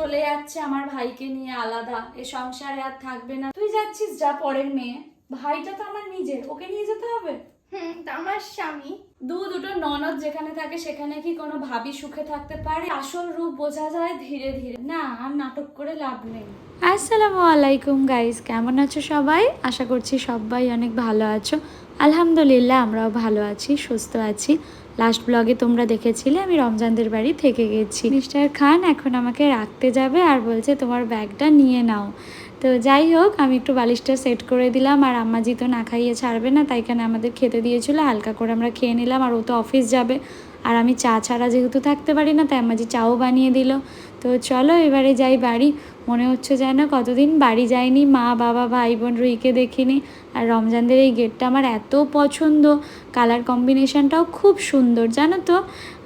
চলে যাচ্ছে আমার ভাইকে নিয়ে আলাদা। এ সংসারে আর থাকবে না। তুই যাচ্ছিস যা পরের মেয়ে। ভাইটা তো আমার নিজের। ওকে নিয়ে যেতে হবে? হুম আমার স্বামী। দু দুটো ননদ যেখানে থাকে সেখানে কি কোনো ভাবি সুখে থাকতে পারে? আসল রূপ বোঝা যায় ধীরে ধীরে। না আর নাটক করে লাভ নেই। আসসালামু আলাইকুম গাইস কেমন আছো সবাই? আশা করছি সবাই অনেক ভালো আছো। আলহামদুলিল্লাহ, আমরাও ভালো আছি, সুস্থ আছি। লাস্ট ব্লগে তোমরা দেখেছিলে, আমি রমজানদের বাড়ি থেকে গেছি। মিস্টার খান এখন আমাকে রাখতে যাবে আর বলছে, তোমার ব্যাগটা নিয়ে নাও। তো যাই হোক, আমি একটু বালিশটা সেট করে দিলাম, আর আম্মাজি তো না খাইয়ে ছাড়বে না, তাই কেন আমাদের খেতে দিয়েছিল, হালকা করে আমরা খেয়ে নিলাম, আর ও তো অফিস যাবে। আর আমি চা ছাড়া যেহেতু থাকতে পারি না, তাই আম্মাজি চাও বানিয়ে দিল। তো চলো এবারে যাই বাড়ি। মনে হচ্ছে যেন কতদিন বাড়ি যায়নি মা, বাবা, ভাই, বোন রুইকে দেখিনি। আর রমজানদের এই গেটটা আমার এত পছন্দ। কালার কম্বিনেশনটাও খুব সুন্দর, জানো তো?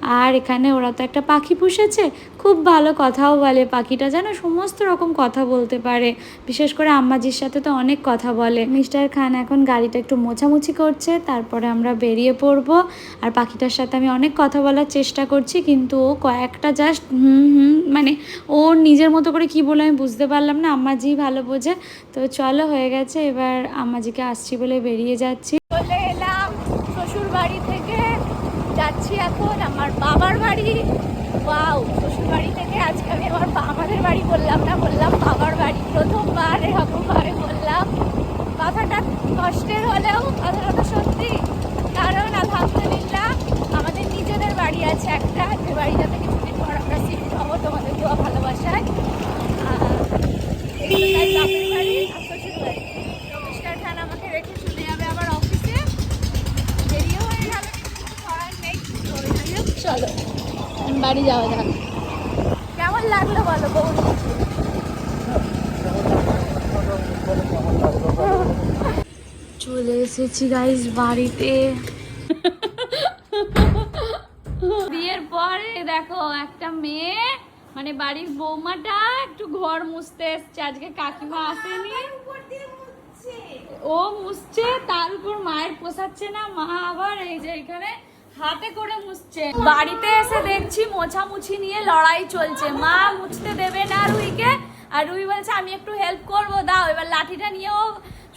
আর এখানে ওরা তো একটা পাখি পুষেছে। খুব ভালো কথাও বলে পাখিটা, যেন সমস্ত রকম কথা বলতে পারে। বিশেষ করে আম্মাজির সাথে তো অনেক কথা বলে। মিস্টার খান এখন গাড়িটা একটু মোছামুছি করছে, তারপরে আমরা বেরিয়ে পড়ব। আর পাখিটার সাথে আমি অনেক কথা বলার চেষ্টা করছি, কিন্তু ও কয়েকটা জাস্ট হুম হুম মানে ও নিজের মতো করে কি বলে আমি বুঝতে পারলাম না, আম্মাজি ভালো বোঝে। তো চলো, হয়ে গেছে। এবার আম্মাজিকে আসছি বলে বেরিয়ে যাচ্ছি। চলে এলাম শ্বশুর বাড়ি থেকে। যাচ্ছি এখন আমার বাবার বাড়ি। ওয়াও, শ্বশুর বাড়ি থেকে আজকে আমি আমার আমাদের বাড়ি বললাম না, বললাম বাবার বাড়ি। প্রথমবার এরকম ভাবে বললাম। কথাটা কষ্টের হলেও, কথাটা তো সত্যি কারণ আলহামদুলিল্লাহ আমাদের নিজেদের বাড়ি আছে একটা যে বাড়িটাতে কিছুদিন পর আমরা শিফট হব তোমাদের দোয়া ভালোবাসায় আর এই তো তাই বাপের বাড়ি আর শ্বশুর বাড়ি তো মিস্টার খান আমাকে রেখে চলে যাবে আবার অফিসে দেরিও হয়ে গেল কিছু করার নেই তো যাই হোক, চলো এখন বাড়ি যাওয়া যাক কেমন লাগল বলো বৌদি চলে এসেছি গাইস বাড়িতে। বিয়ের পরে দেখো একটা মেয়ে মানে বাড়ির বৌমাটা একটু ঘর মুছতে এসছে। আজকে কাকিমা আসেনি। ও মুছছে তার উপর মায়ের পোষাচ্ছে না মা আবার এই যে এখানে হাতে করে মুছছে। বাড়িতে এসে দেখছি মোছামুছি নিয়ে লড়াই চলছে। মা মুছতে দেবে না রুইকে। আর রুই বলছে আমি একটু হেল্প করব দাও। এবার লাঠিটা নিয়েও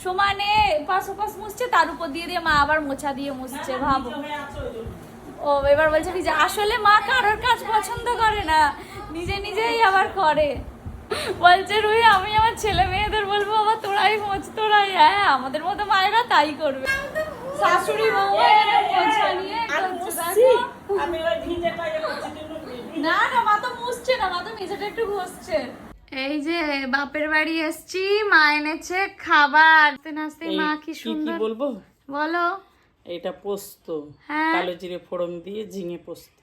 সমানে পাশ ওপাশ মুছছে তার উপর দিয়ে দিয়ে মা আবার মোছা দিয়ে মুছছে ভাবো। ও এবার বলছে কি যে আসলে মা কারোর কাজ পছন্দ করে না নিজে নিজেই আবার করে। বলছে রুই আমি আমার ছেলে মেয়েদের বলব বাবা তোরাই মোচ তোরাই। হ্যাঁ আমাদের মতো মায়েরা তাই করবে। শাশুড়ি বউ মোছা নিয়ে না না মা তো মুছছে না মা তো মেঝেটা একটু ঘষছে। এই যে বাপের বাড়ি এসছি মা এনেছে খাবার। নাচতে মা কি সুন্দর বলব? বলো। এটা পোস্ত হ্যাঁ। কালো জিরে ফোড়ন দিয়ে ঝিঙে পোস্ত।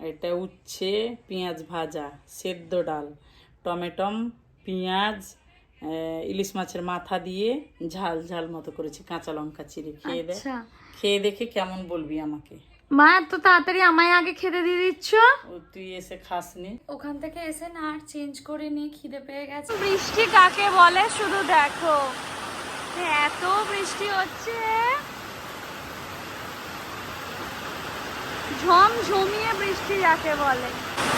এটা উচ্ছে পেঁয়াজ ভাজা সেদ্ধ ডাল টমেটম পেঁয়াজ ইলিশ মাছের মাথা দিয়ে ঝাল ঝাল মতো করেছি কাঁচা লঙ্কা চিড়ে খেয়ে দে। আচ্ছা। খেয়ে দেখে কেমন বলবি আমাকে। মা এত তাড়াতাড়ি আমায় আগে খেতে দিয়ে দিচ্ছ? তুই এসে খাসনি। ওখান থেকে এসে না আর চেঞ্জ করে নিয়ে খিদে পেয়ে গেছে। বৃষ্টি কাকে বলে? শুধু দেখো। এত বৃষ্টি হচ্ছে। ঝমঝমিয়ে বৃষ্টি যাকে বলে।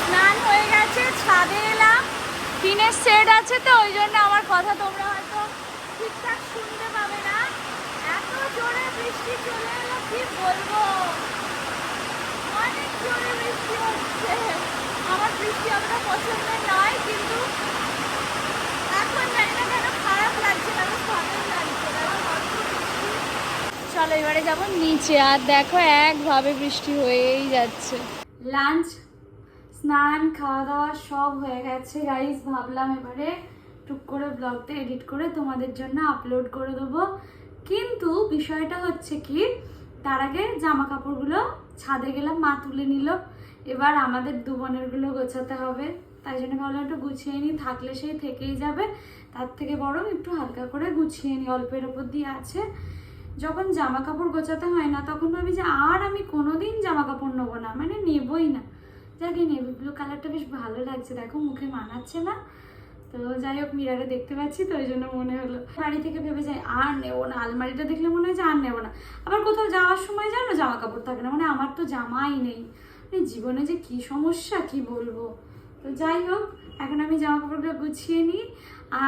স্নান হয়ে গেছে ছাদে এলাম। টিনের সেট আছে তো ওই জন্য আমার কথা তোমরা হয়তো ঠিকঠাক শুনতে পাবে না। এত জোরে বৃষ্টি চলে এলো কি বলব? জোরে বৃষ্টি হচ্ছে। আমার বৃষ্টি অতটা পছন্দের নয়, কিন্তু এখন জানি না কেন খারাপ লাগছে না, বেশ লাগছে। চলো, এবারে যাব নিচে। আর দেখো, একভাবে বৃষ্টি হয়েই যাচ্ছে। লাঞ্চ, স্নান খাওয়া দাওয়া সব হয়ে গেছে। গাইস ভাবলাম এবারে টুক করে ব্লগটা এডিট করে তোমাদের জন্য আপলোড করে দেবো। কিন্তু বিষয়টা হচ্ছে কি, তার আগে জামা কাপড়গুলো ছাদে গেলাম, মা তুলে নিল। এবার আমাদের দু বোনেরগুলো গোছাতে হবে। তাই জন্য ভাবলাম একটু গুছিয়ে নিই, থাকলে সেই থেকেই যাবে। তার থেকে বরং একটু হালকা করে গুছিয়ে নিই, অল্পের ওপর দিয়ে আছে। যখন জামা কাপড় গোছাতে হয় না, তখন ভাবি যে আর আমি কোনোদিন জামা কাপড় নেব না মানে নেবই না। যাক নেভি ব্লু কালারটা বেশ ভালো লাগছে। দেখো, মুখে মানাচ্ছে না। তো যাই হোক, মিরারে দেখতে পাচ্ছি, তো ওই জন্য মনে হলো বাড়ি থেকে ভেবে যাই, আর নেব না। আলমারিটা দেখলে মনে হয় যে আর নেব না। আবার কোথাও যাওয়ার সময় জানো জামা কাপড় থাকে না মানে আমার তো জামাই নেই। মানে জীবনে যে কি সমস্যা, কি বলব? তো যাই হোক, এখন আমি জামা কাপড়গুলো গুছিয়ে নিই।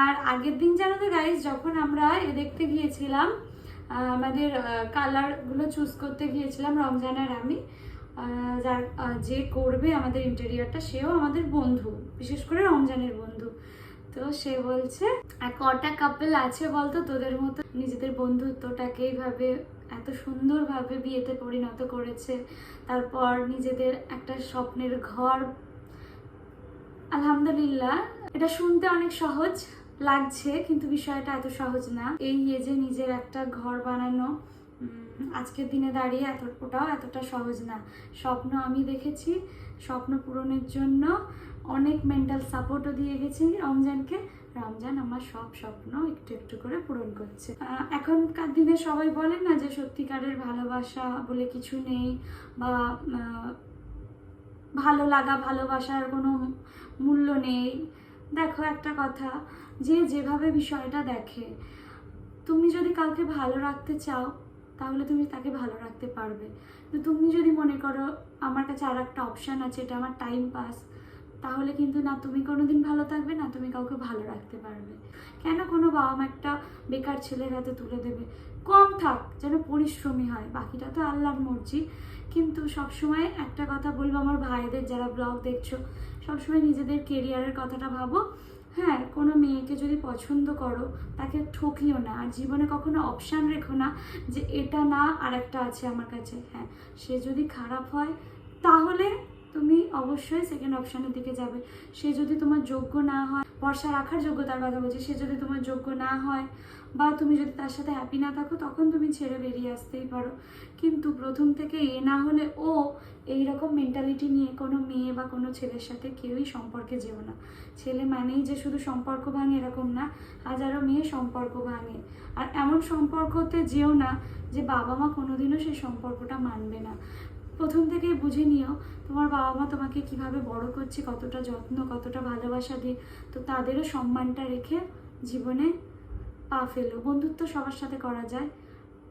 আর আগের দিন জানো তো গাইজ যখন আমরা এ দেখতে গিয়েছিলাম আমাদের কালারগুলো চুজ করতে গিয়েছিলাম, রমজানের আমি যার যে করবে আমাদের ইন্টেরিয়রটা সেও আমাদের বন্ধু, বিশেষ করে রমজানের বন্ধু। তো সে বলছে, আর কটা কাপল আছে বলতো তোদের মতো? নিজেদের বন্ধুত্বটাকে এইভাবে এত সুন্দরভাবে বিয়েতে পরিণত করেছে। তারপর নিজেদের একটা স্বপ্নের ঘর। আলহামদুলিল্লাহ, এটা শুনতে অনেক সহজ লাগছে, কিন্তু বিষয়টা এত সহজ না। এই যে নিজের একটা ঘর বানানো আজকের দিনে দাঁড়িয়ে এত, ওটাও এতটা সহজ না। স্বপ্ন আমি দেখেছি, স্বপ্ন পূরণের জন্য অনেক মেন্টাল সাপোর্টও দিয়ে গেছি রমজানকে। রমজান আমার সব স্বপ্ন, একটু একটু করে পূরণ করছে। এখনকার দিনে সবাই বলেন না যে সত্যিকারের ভালোবাসা বলে কিছু নেই বা ভালো লাগা, ভালোবাসার কোনো মূল্য নেই। দেখো একটা কথা, যে যেভাবে বিষয়টা দেখে, তুমি যদি কাউকে ভালো রাখতে চাও, তাহলে তুমি তাকে ভালো রাখতে পারবে। কিন্তু তুমি যদি মনে করো, আমার কাছে আর একটা অপশান আছে, এটা আমার টাইম পাস তাহলে কিন্তু না, তুমি কোনোদিন ভালো থাকবে, না তুমি কাউকে ভালো রাখতে পারবে। কেন কোনো বাবা মা একটা বেকার ছেলের হাতে তুলে দেবে? কম থাক, যেন পরিশ্রমী হয়। বাকিটা তো আল্লাহর মর্জি। কিন্তু সবসময় একটা কথা বলব আমার ভাইদের, যারা ব্লগ দেখছ, সবসময় নিজেদের কেরিয়ারের কথাটা ভাবো। হ্যাঁ কোনো মেয়েকে যদি পছন্দ করো, তাকে ঠকিও না। আর জীবনে কখনো অপশান রেখো না যে এটা না আর একটা আছে আমার কাছে। হ্যাঁ সে যদি খারাপ হয়, তাহলে তুমি অবশ্যই সেকেন্ড অপশানের দিকে যাবে। সে যদি তোমার যোগ্য না হয়, ভরসা রাখার যোগ্যতার কথা বলছি, সে যদি তোমার যোগ্য না হয় বা তুমি যদি তার সাথে হ্যাপি না থাকো, তখন তুমি ছেড়ে বেরিয়ে আসতেই পারো। কিন্তু প্রথম থেকে এ না হলে ও এই রকম মেন্টালিটি নিয়ে কোনো মেয়ে বা কোনো ছেলের সাথে কেউই সম্পর্কে যেও না। ছেলে মানেই যে শুধু সম্পর্ক ভাঙে এরকম না, হাজারো মেয়ে সম্পর্ক ভাঙে। আর এমন সম্পর্কতে যেও না যে বাবা মা কোনোদিনও সেই সম্পর্কটা মানবে না। প্রথম থেকেই বুঝে নিও, তোমার বাবা মা তোমাকে কীভাবে বড় করছে, কতটা যত্ন, কতটা ভালোবাসা দিয়ে, তো তাদেরও সম্মানটা রেখে জীবনে পা ফেলো। বন্ধুত্ব সবার সাথে করা যায়,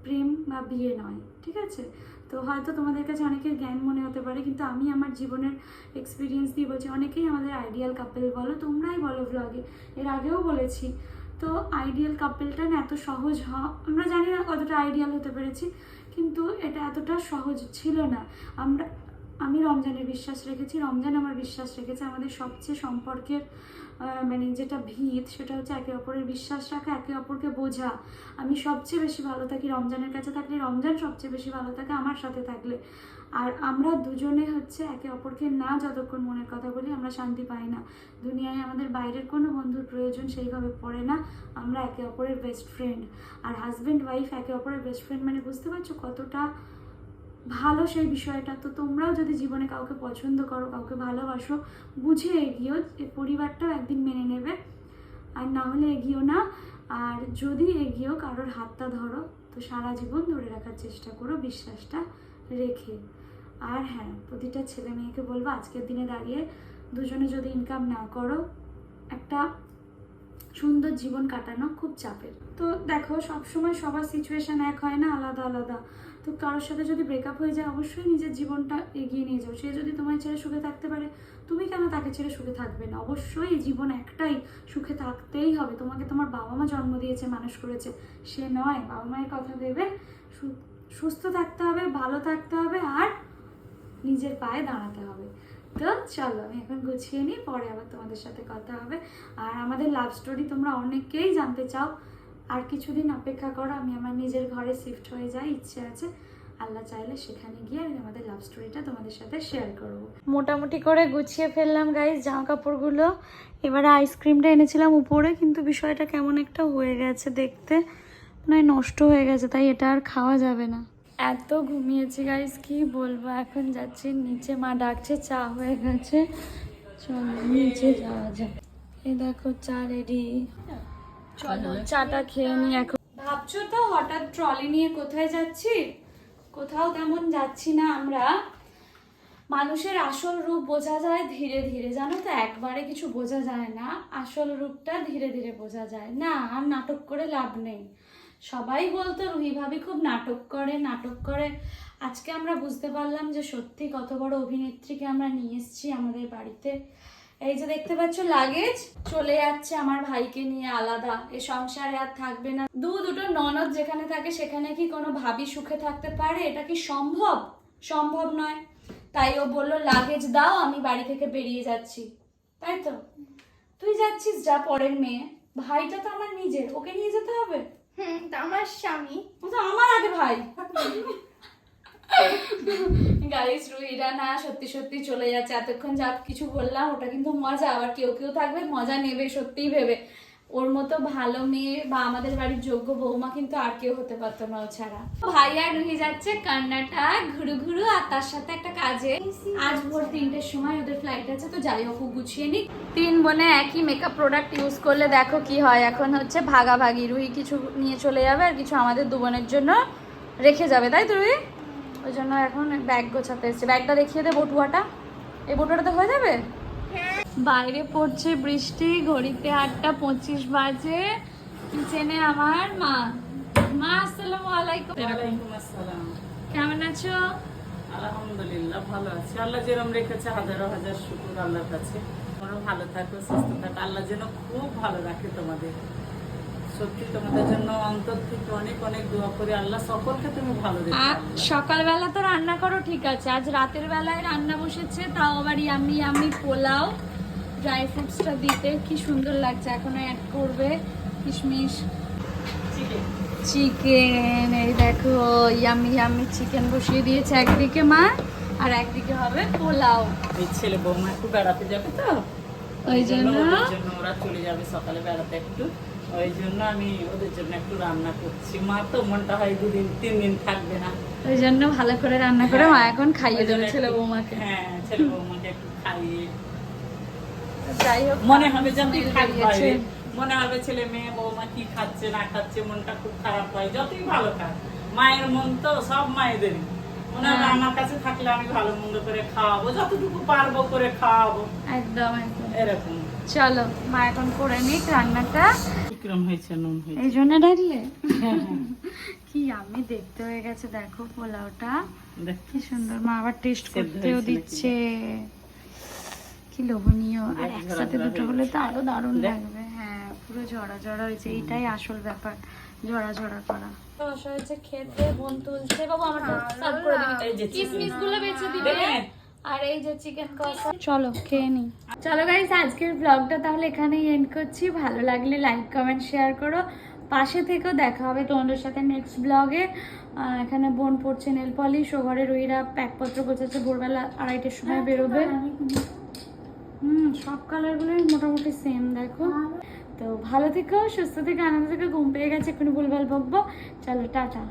প্রেম বা বিয়ে নয়, ঠিক আছে? তো হয়তো তোমাদের কাছে অনেকের জ্ঞান মনে হতে পারে, কিন্তু আমি আমার জীবনের এক্সপিরিয়েন্স দিয়ে বলছি, অনেকেই আমাদের আইডিয়াল কাপেল বলো, তোমরাই বলো ব্লগে এর আগেও বলেছি। তো আইডিয়াল কাপেলটা না এত সহজ হ, আমরা জানি না কতটা আইডিয়াল হতে পেরেছি কিন্তু এটা এতটা সহজ ছিল না। আমরা, আমি রমজানের বিশ্বাস রেখেছি, রমজান আমার বিশ্বাস রেখেছে। আমাদের সবচেয়ে সম্পর্কের মানে যেটা ভিত, সেটা হচ্ছে একে অপরের বিশ্বাস রাখা, একে অপরকে বোঝা। আমি সবচেয়ে বেশি ভালো থাকি রমজানের কাছে থাকলে, রমজান সবচেয়ে বেশি ভালো থাকে আমার সাথে থাকলে। আর আমরা দুজনে হচ্ছে একে অপরকে না যতক্ষণ মনের কথা বলি, আমরা শান্তি পাই না। দুনিয়ায় আমাদের বাইরের কোনো বন্ধুর প্রয়োজন সেইভাবে পড়ে না। আমরা একে অপরের বেস্ট ফ্রেন্ড আর হাজব্যান্ড ওয়াইফ একে অপরের বেস্ট ফ্রেন্ড মানে বুঝতে পারছ কতটা ভালো সেই বিষয়টা? তো তোমরাও যদি জীবনে কাউকে পছন্দ করো, কাউকে ভালোবাসো, বুঝে এগিয়েও পরিবারটাও একদিন মেনে নেবে। আর না হলে এগিয়েও না। আর যদি এগিয়েও কারোর হাতটা ধরো, তো সারা জীবন ধরে রাখার চেষ্টা করো, বিশ্বাসটা রেখে। আর হ্যাঁ প্রতিটা ছেলে মেয়েকে বলব আজকের দিনে দাঁড়িয়ে দুজনে যদি ইনকাম না করো, একটা সুন্দর জীবন কাটানো খুব চাপের। তো দেখো, সবসময় সবার সিচুয়েশন এক হয় না, আলাদা আলাদা। তো কারোর সাথে যদি ব্রেকআপ হয়ে যায়, অবশ্যই নিজের জীবনটা এগিয়ে নিয়ে যাও। সে যদি তোমায় ছেড়ে সুখে থাকতে পারে, তুমি কেন তাকে ছেড়ে সুখে থাকবে না? অবশ্যই জীবন একটাই, সুখে থাকতেই হবে। তোমাকে তোমার বাবা মা জন্ম দিয়েছে, মানুষ করেছে। সে নয় বাবা মায়ের কথা ভেবে সুস্থ থাকতে হবে, ভালো থাকতে হবে, আর নিজের পায়ে দাঁড়াতে হবে। তো চলো আমি এখন গুছিয়ে নিই, পরে আবার তোমাদের সাথে কথা হবে। আর আমাদের লাভ স্টোরি তোমরা অনেকেই জানতে চাও। আর কিছুদিন অপেক্ষা করো, আমি আমার নিজের ঘরে শিফট হয়ে যাই, ইচ্ছে আছে। আল্লাহ চাইলে সেখানে গিয়ে আমি আমাদের লাভ স্টোরিটা তোমাদের সাথে শেয়ার করব। মোটামুটি করে গুছিয়ে ফেললাম গাইজ জামা কাপড়গুলো এবারে আইসক্রিমটা এনেছিলাম উপরে, কিন্তু বিষয়টা কেমন একটা হয়ে গেছে দেখতে। মানে নষ্ট হয়ে গেছে, তাই এটা আর খাওয়া যাবে না। এত ঘুমিয়েছি গাইজ কি বলব? এখন যাচ্ছি, নিচে মা ডাকছে, চা হয়ে গেছে। চলো, নিচে যাওয়া যাক। এই দেখো, চা রেডি চলো, চাটা খেয়ে নি এখন। ভাবছ তো, হঠাৎ ট্রলি নিয়ে কোথায় যাচ্ছি? কোথাও তেমন যাচ্ছি না আমরা। মানুষের আসল রূপ বোঝা যায় ধীরে ধীরে। জানো তো, একবারে কিছু বোঝা যায় না। আসল রূপটা ধীরে ধীরে বোঝা যায়। না, আর নাটক করে লাভ নেই। সবাই বলতো, রুহি ভাবি খুব নাটক করে নাটক করে। আজকে আমরা বুঝতে পারলাম যে সত্যি কত বড় অভিনেত্রীকে আমরা নিয়ে এসেছি আমাদের বাড়িতে। এই যে দেখতে পাচ্ছ লাগেজ চলে যাচ্ছে আমার ভাইকে নিয়ে আলাদা। এ সংসারে আর থাকবে না। দু দুটো ননদ যেখানে থাকে সেখানে কি কোনো ভাবি সুখে থাকতে পারে? এটা কি সম্ভব? সম্ভব নয়। তাই ও বলল লাগেজ দাও, আমি বাড়ি থেকে বেরিয়ে যাচ্ছি। তাই তো? তুই যাচ্ছিস যা পরের মেয়ে। ভাইটা তো আমার নিজের, ওকে নিয়ে যেতে হবে? হুম আমার স্বামী। ও তো আমার আগে ভাই। গাইস রুহিরা না সত্যি সত্যি চলে যাচ্ছে। এতক্ষণ যা কিছু বললাম ওটা কিন্তু মজা। আবার কেউ কেউ থাকবে মজা নেবে সত্যিই ভেবে। ওর মতো ভালো মেয়ে বা আমাদের বাড়ির যোগ্য বৌমা কিন্তু আর কেউ হতে পারতো না ও ছাড়া। ভাই আর রুহি যাচ্ছে কর্ণাটক ঘুরু ঘুরু, আর তার সাথে একটা কাজে। আজ ভোর তিনটের সময় ওদের ফ্লাইট আছে, তো যাই হোক গুছিয়ে নিক। তিন বোনে একই মেকআপ প্রোডাক্ট ইউজ করলে দেখো কি হয়। এখন হচ্ছে ভাগাভাগি, রুহি কিছু নিয়ে চলে যাবে আর কিছু আমাদের দু বোনের জন্য রেখে যাবে, তাই তো রুহি? ওই জন্য এখন ব্যাগ গোছাতে এসছে। ব্যাগটা দেখিয়ে দে বটুয়াটা। এই বটুয়াটা তো হয়ে যাবে? বাইরে পড়ছে বৃষ্টি ঘড়িতে আটটা পঁচিশ বাজে। কিচেনে আমার মা? মা আসসালামু আলাইকুম। ওয়ালাইকুম আসসালাম। কেমন আছো? আলহামদুলিল্লাহ ভালো আছি। আল্লাহ যেরকম রেখেছে হাজারো হাজার শুকুর আল্লাহর কাছে। তোমরা ভালো থাকো সুস্থ থাকো। আল্লাহ যেন খুব ভালো রাখে তোমাদের। সত্যি তোমাদের জন্য অন্তর থেকে অনেক অনেক দোয়া করি। আল্লাহ সকলকে তুমি ভালো। সকালবেলা তো রান্না করো ঠিক আছে। আজ রাতের বেলায় রান্না বসেছে তাও আবার ইয়ামি ইয়ামি পোলাও। ড্রাই ফ্রুটসটা দিতে কি সুন্দর লাগছে? এখনও অ্যাড করবে কিশমিশ? চিকেন এই দেখো ইয়ামি ইয়ামি চিকেন বসিয়ে দিয়েছে একদিকে মা আর একদিকে হবে পোলাও। এই ছেলে বৌমা একটু বেড়াতে যাবে তো? ওই জন্য ওরা চলে যাবে সকালে বেড়াতে একটু। ওই জন্য আমি ওদের জন্য একটু রান্না করছি। মা তো মনটা হয় দুদিন তিন দিন থাকবে না। ওই জন্য ভালো করে রান্না করে মা এখন খাইয়ে দেবে ছেলে বৌমাকে। হ্যাঁ ছেলে বৌমাকে একটু খাইয়ে মনে হবে যে বেরিয়েছে। বাইরে মনে হবে ছেলে মেয়ে বৌমা কি খাচ্ছে না খাচ্ছে মনটা খুব খারাপ হয়। যতই ভালো থাক মায়ের মন তো সব মায়েদেরই। মনে হবে হ্যাঁ। আমার কাছে থাকলে আমি ভালো মন্দ করে খাওয়াবো যতটুকু পারব করে খাওয়াবো। একদম এরকম। চলো মা এখন করে নিক রান্নাটা। বিক্রম হয়েছে নুন হয়েছে? এই জন্য ডাকলে? হ্যাঁ। কি আমি দেখতে হয়ে গেছে দেখো পোলাওটা। দেখ। কি সুন্দর মা আবার টেস্ট করতেও দিচ্ছে। কি লোভনীয়? আর একসাথে দুটো হলে তো। আরও দারুণ লাগবে। হ্যাঁ পুরো ঝরা ঝরা হয়েছে। এইটাই আসল ব্যাপার ঝরা ঝরা করা হয়েছে খেতে বোন তুলছে। বাবু আমার সার্ভ করে দিবি। কিসমিসগুলো বেঁচে দিবে। আর এই যে চিকেন কষা। চলো খেয়ে নি। চলো গাইস আজকের ব্লগটা তাহলে এখানেই এন্ড করছি। ভালো লাগলে লাইক কমেন্ট শেয়ার করো। পাশে থেকেও দেখা হবে তোমাদের সাথে নেক্সট ব্লগে এখানে বোন পড়ছে নেল পলিশ ও ঘরে রুইরা প্যাকপত্র গোছাচ্ছে। ভোরবেলা আড়াইটের সময় বেরোবে। হুম সব কালারগুলোই মোটামুটি সেম দেখো। তো ভালো থেকো সুস্থ থেকে আনন্দ থেকে ঘুম পেয়ে গেছে এখন ভুলভাল বকবো। চলো টাটা।